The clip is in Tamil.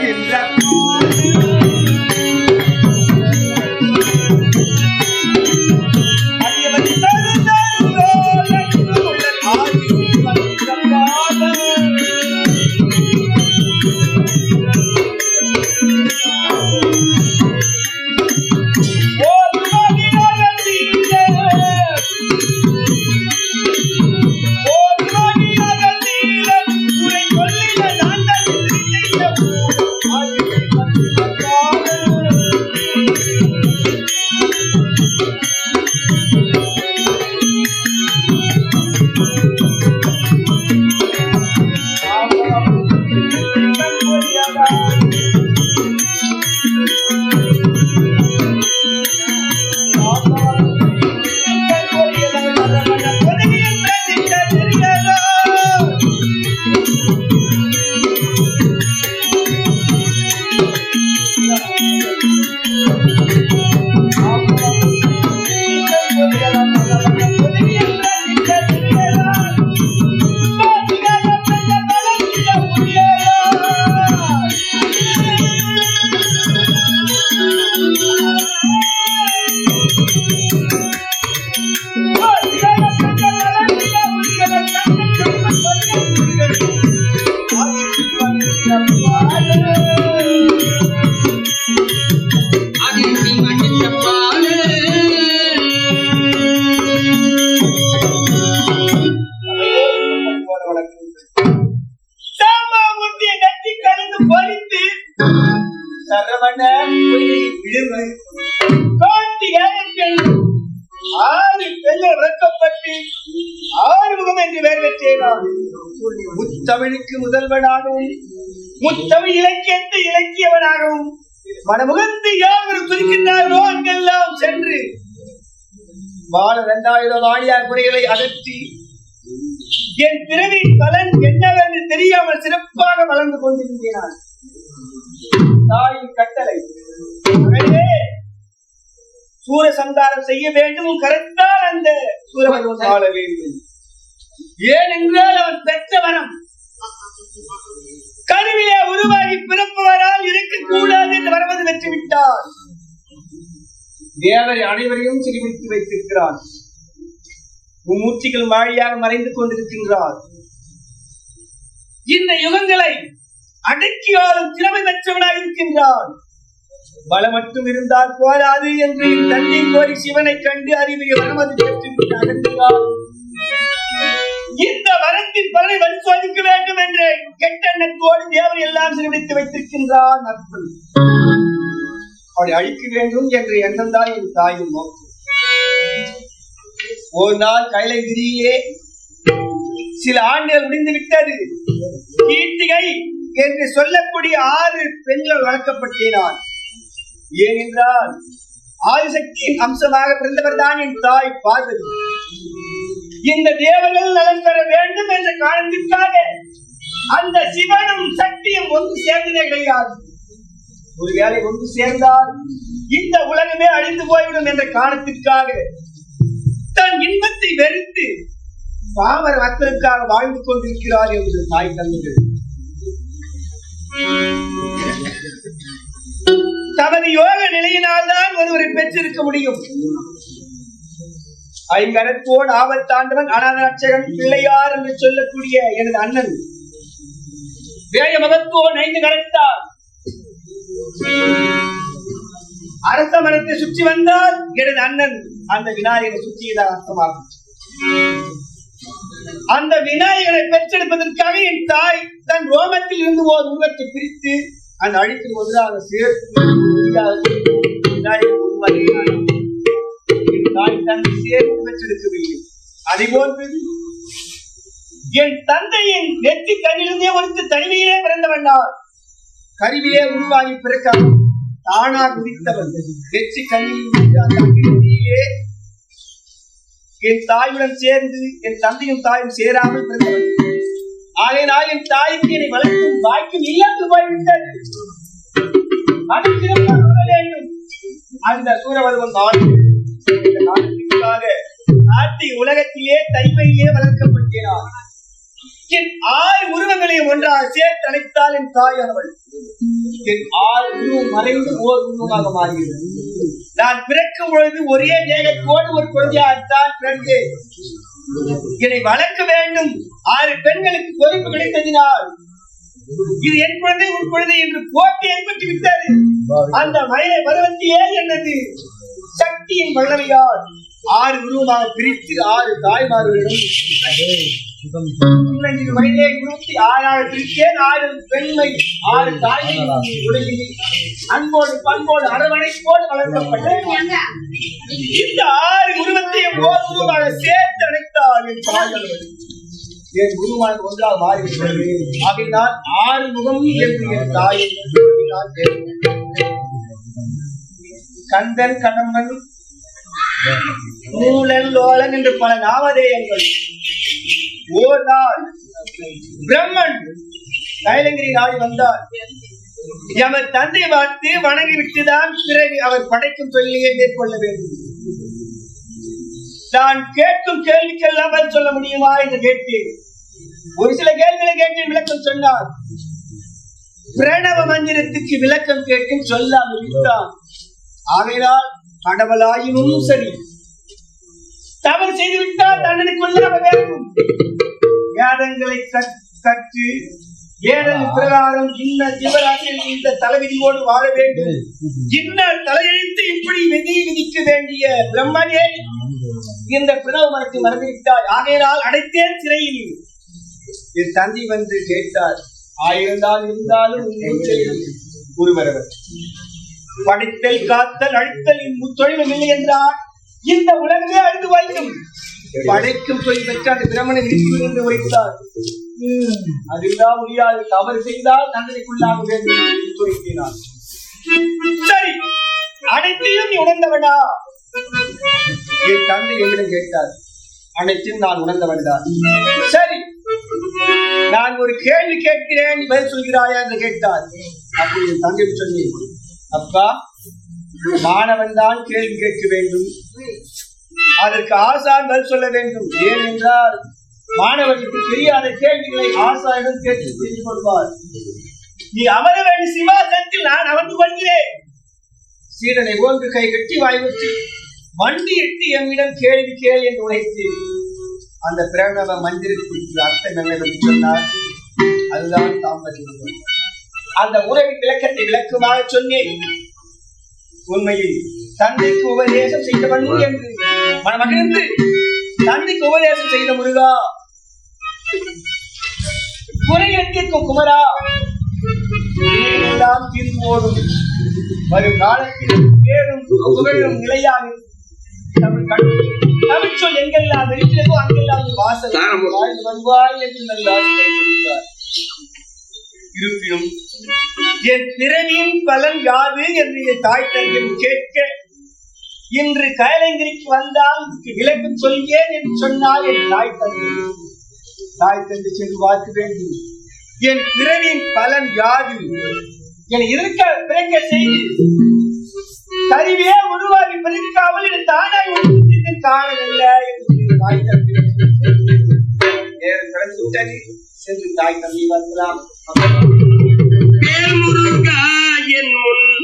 அதில் தமிழுக்கு முதல்வனாகவும் முத்தமிழ் இலக்கியத்தை இலக்கியவனாகவும் மனமுகந்து யாவர் குறிக்கின்றார்களோ அங்கெல்லாம் சென்று பால இரண்டாயிரம் ஆழியார் குறைகளை அகற்றி என் பிறவி பலன் என்னவென்று தெரியாமல் சிறப்பாக வளர்ந்து கொண்டிருந்தேன் தாயின் கட்டளை சூர சந்தாரம் செய்ய வேண்டும் கருத்தால் அந்த சூரபகவன் வாழ வேண்டும். ஏனென்றால் அவன் பெற்ற வரம் கருவிலே உருவாகி பிறப்பவரால் இருக்கக்கூடாது என்று வருவது வெற்றி விட்டார் தேவரை அனைவரையும் சிறுவித்து வைத்திருக்கிறார். மும்மூர்த்திகள் வாழியாக மறைந்து கொண்டிருக்கின்றார். இந்த யுகங்களை அடக்கி ஆளும் திறமை பெற்றவனாக இருக்கின்றான் பலம் மட்டும் இருந்தால் போதாது என்று என் தந்தை கோரி சிவனை கண்டு அறிவிய வரமது பெற்றுவிட்டு அகன்றார். வரத்தின் பலனை பரிசோதிக்க வேண்டும் என்று கெட்டெண்ணத்தோடு தேவன் எல்லாம் சிறுவித்து வைத்திருக்கின்றான் அற்புதம் அவளை அழிக்க வேண்டும் என்ற எண்ணம் தான் என் தாயின் நோக்கம். ஒரு நாள் கைலகிரியே சில ஆண்டுகள் முடிந்து விட்டது. கீர்த்திகை என்று சொல்லக்கூடிய ஆறு பெண்கள் வளர்க்கப்பட்டேனான் ஏனென்றால் ஆதிசக்தியின் அம்சமாக பிறந்தவர் தான் என் தாய் பார்வதி. இந்த தேவர்கள் நலன் பெற வேண்டும் என்ற காரணத்திற்காக அந்த சிவனும் சக்தியும் ஒன்று சேர்ந்ததே கிடையாது. ஒருவேளை ஒன்று சேர்ந்தால் இந்த உலகமே அழிந்து போய்விடும் என்ற காரணத்திற்காக தன் இன்பத்தை வெறுத்து பாமர மக்களுக்காக வாழ்ந்து கொண்டிருக்கிறார் என்று தாய் தந்தது தமது யோக நிலையினால்தான் ஒருவரை பெற்றிருக்க முடியும். ஐங்கரத்தோடு ஆபத்தாண்டவன் அனாதாட்சகன் பிள்ளையார் என்று சொல்லக்கூடிய எனது அண்ணன். வேய மகத்தோன் ஐந்து கரத்தார். அரச மரத்தை சுற்றி வந்தால் எனது அண்ணன். அந்த விநாயகரை சுற்றியதான் அர்த்தமாகும். அந்த விநாயகரை பெற்றெடுப்பதற்காக என் தாய் தன் ரோமத்தில் இருந்து ஓர் உருவத்தை பிரித்து அந்த அழிக்கும் ஒன்றாக சேர்த்து விநாயகர் உருவாக்கினார். என் பெற்றிருக்கவில்லை அதை சேர்த்து போன்று என் தந்தையின் நெத்தி கண்ணிலிருந்தே ஒருத்து தனிமையிலே பிறந்தவனார் கருவிலே உருவாகி பிறக்காமல் தானா குதித்தவன். நெற்றி கண்ணில் என் தாயுடன் சேர்ந்து என் தந்தையும் தாயும் சேராமல் பிறந்தவன். ஆகையினால் என் தாய்க்கு என்னை வளர்க்கும் வாய்க்கும் இல்லாது போய்விட்டது. அது வேண்டும். அந்த சூரவருவன் தான் இந்த உலகத்திலே தனிமையிலே வளர்க்கப்பட்டார் என் ஆறு உருவங்களையும் ஒன்றாக சேர்த்து அழைத்தால் என் அவள் என் ஆறு உருவம் மறைந்து ஓர் உருவமாக மாறுகிறது. நான் பிறக்கும் பொழுது ஒரே வேகத்தோடு ஒரு குழந்தையாகத்தான் பிறந்தேன். என்னை வளர்க்க வேண்டும். ஆறு பெண்களுக்கு பொறுப்பு கிடைத்ததினால். இது என் குழந்தை உன் குழந்தை என்று போட்டி ஏற்பட்டு விட்டது அந்த வயதை பருவத்திலே என்னது? சக்தியின் வல்லமையால் ஆறு உருவமாக பிரித்து ஆறு தாய்மார்களிடம் பதினைந்து வயதை இருபத்தி ஆறாறு பிரித்தேன் ஆறு பெண்மை ஆறு தாய் அன்போடு பண்போடு அரவணைப்போடு வளர்க்கப்பட்ட இந்த ஆறு குருவத்தையும் ஓர் உருவமாக சேர்த்து அழைத்தார் என் தாய்கள் என் குருவானது ஒன்றாக மாறிவிட்டது. ஆகையினால் ஆறு முகம் என்று என் தாயை நான் கந்தன் கடம்பன் மூலன் லோலன் என்று பல நாமதேயங்கள். ஓர் நாள் பிரம்மன். கைலங்கிரி நாடி வந்தார். எமர் தந்தை பார்த்து வணங்கி விட்டுதான் பிறகு அவர் படைக்கும் தொழிலையே மேற்கொள்ள வேண்டும். நான் கேட்கும் கேள்விக்கெல்லாம் பதில் சொல்ல முடியுமா என்று கேட்டேன். ஒரு சில கேள்விகளை கேட்டு விளக்கம் சொன்னார். பிரணவ மந்திரத்துக்கு விளக்கம் கேட்டு சொல்லாமல் இருந்தான் ஆகையால் கடவுளாயினும் சரி. தவறு செய்து விட்டால் தண்டனை கொள்ளாம வேண்டும் வேதங்களை கற்- கற்று ஏழல் பிரகாரம் இன்ன ஜீவராசியில் இந்த தலைவிதியோடு வாழ வேண்டும். இன்ன தலையெழுத்து இப்படி விதி விதிக்க வேண்டிய பிரம்மனே. இந்த பிரணவ மரத்தை மறந்துவிட்டாய். ஆகையினால் அடைத்தேன் சிறையில். என் தந்தை வந்து கேட்டார் ஆயிருந்தால் இருந்தாலும் ஒருவரவர் படைத்தல் காத்தல் அழித்தல் முத்தொழிலும் இல்லை என்றால் இந்த உலகமே அழுது வைக்கும் படைக்கும் தொழில் பெற்ற அந்த பிரமணை விரித்து என்று வைத்தார் அதுதான் முடியாது தவறு செய்தால் தண்டனைக்குள்ளாக வேண்டும் சரி அனைத்தையும் நீ உணர்ந்தவனா? என் தந்தை என்னிடம் கேட்டார். அனைத்தையும் நான் உணர்ந்தவன்தான் சரி நான் ஒரு கேள்வி கேட்கிறேன் பதில் சொல்கிறாயா என்று கேட்டார். அப்படி என் தந்தை சொன்னேன். அப்பா மாணவன் தான் கேள்வி கேட்க வேண்டும். அதற்கு ஆசான் பதில் சொல்ல வேண்டும். ஏனென்றால் மாணவனுக்கு தெரியாத கேள்விகளை ஆசானிடம் கேட்டு தெரிந்து கொள்வார். நீ அமர வேண்டிய நான் அமர்ந்து கொள்கிறேன். சீடனை ஓன்று கை கட்டி வாய் வண்டி எட்டி எம்மிடம் கேள்வி கேள் என்று உழைத்து அந்த பிரணவ மந்திரத்திற்கு அர்த்தம் என்னவென்று சொன்னார் அதுதான் தாம்பரியம் அந்த உறவின் விளக்கத்தை விளக்கமாக சொன்னேன். உண்மையில் தந்தைக்கு உபதேசம் செய்தவன் என்று மகிழ்ந்து தந்தைக்கு உபதேசம் செய்த முருகா. குறையற்கும் குமரா. எல்லாம் தீர்ந்து ஓடும் வரும் காலத்தில் பேரும் புகழும் நிலையாக தமிழ் சொல் எங்கெல்லாம் இருக்கிறதோ அங்கெல்லாம் வாசல் வாழ்ந்து வருவாய் என்று நல்ல ஆசை இருப்பினும் என் பிறவியின் பலன் யாது என்று என் தாய் தந்தையும் கேட்க இன்று கைலங்கிரிக்கு வந்தால் விளக்கு சொல்கிறேன் என்று சொன்னால் என் தாய் தந்தை தாய் தந்தை சென்று பார்க்க வேண்டும் என் பிறவியின் பலன் யாது? என இருக்க பிறக்க செய்து கருவியே உருவாகி பிறக்காமல் என் தானாய் உருவாக்கி காணவில்லை என்று தாய் தந்தை நேரம் கடந்து விட்டது சென்று தாய் வரலாம் என் முன்